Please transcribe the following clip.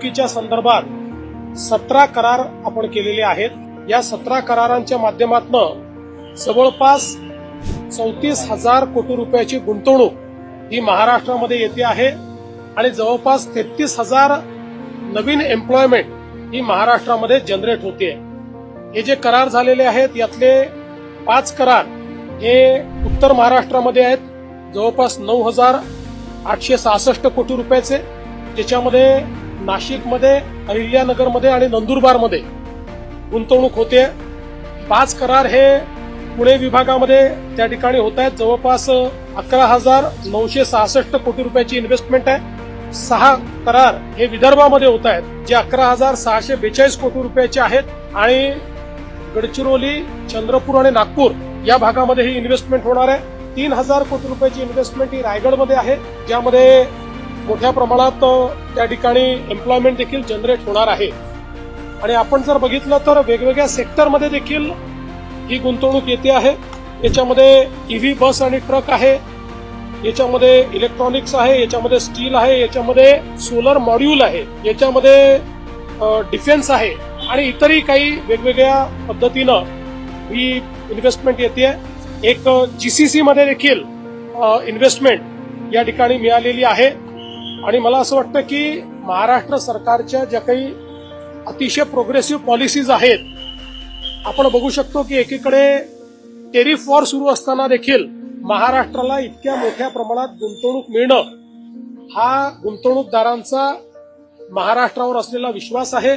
गुंतवणुकीच्या संदर्भात सतरा करार आपण केलेले आहेत. या सतरा करारांच्या माध्यमातून जवळपास चौतीस हजार कोटी रुपयाची गुंतवणूक ही महाराष्ट्रामध्ये येते आहे आणि जवळपास तेहतीस हजार नवीन एम्प्लॉयमेंट ही महाराष्ट्रामध्ये जनरेट होते. हे जे करार झालेले आहेत यातले पाच करार हे उत्तर महाराष्ट्रामध्ये आहेत. जवळपास नऊ हजार आठशे सहासष्ट कोटी रुपयाचे ज्याच्यामध्ये नाशिकमध्ये अहिल्यानगरमध्ये आणि नंदुरबारमध्ये गुंतवणूक होते. पाच करार हे पुणे विभागामध्ये त्या ठिकाणी होत आहेत. जवळपास अकरा हजार नऊशे सहासष्ट कोटी रुपयाची इन्व्हेस्टमेंट आहे. सहा करार हे विदर्भामध्ये होत आहेत जे अकरा हजार सहाशे बेचाळीस कोटी रुपयाचे आहेत. आणि गडचिरोली चंद्रपूर आणि नागपूर या भागामध्ये ही इन्व्हेस्टमेंट होणार आहे. तीन हजार कोटी रुपयाची इन्व्हेस्टमेंट ही रायगडमध्ये आहे ज्यामध्ये मोठ्या प्रमाणात त्या ठिकाणी एम्प्लॉयमेंट देखील जनरेट होणार आहे. आणि आपण जर बघितलं तर वेगवेगळ्या सेक्टरमध्ये देखील ही गुंतवणूक येते आहे. याच्यामध्ये ईव्ही बस आणि ट्रक आहे. याच्यामध्ये इलेक्ट्रॉनिक्स आहे. याच्यामध्ये स्टील आहे. याच्यामध्ये सोलर मॉड्यूल आहे. याच्यामध्ये डिफेन्स आहे. आणि इतरही काही वेगवेगळ्या पद्धतीनं ही इन्व्हेस्टमेंट येते. एक जीसीसी मध्ये देखील इन्व्हेस्टमेंट या ठिकाणी मिळालेली आहे. आणि मला असं वाटतं की महाराष्ट्र सरकारच्या ज्या काही अतिशय प्रोग्रेसिव्ह पॉलिसीज आहेत आपण बघू शकतो की एकीकडे टेरिफ वॉर सुरू असताना देखील महाराष्ट्राला इतक्या मोठ्या प्रमाणात गुंतवणूक मिळणं हा गुंतवणूकदारांचा महाराष्ट्रावर असलेला विश्वास आहे.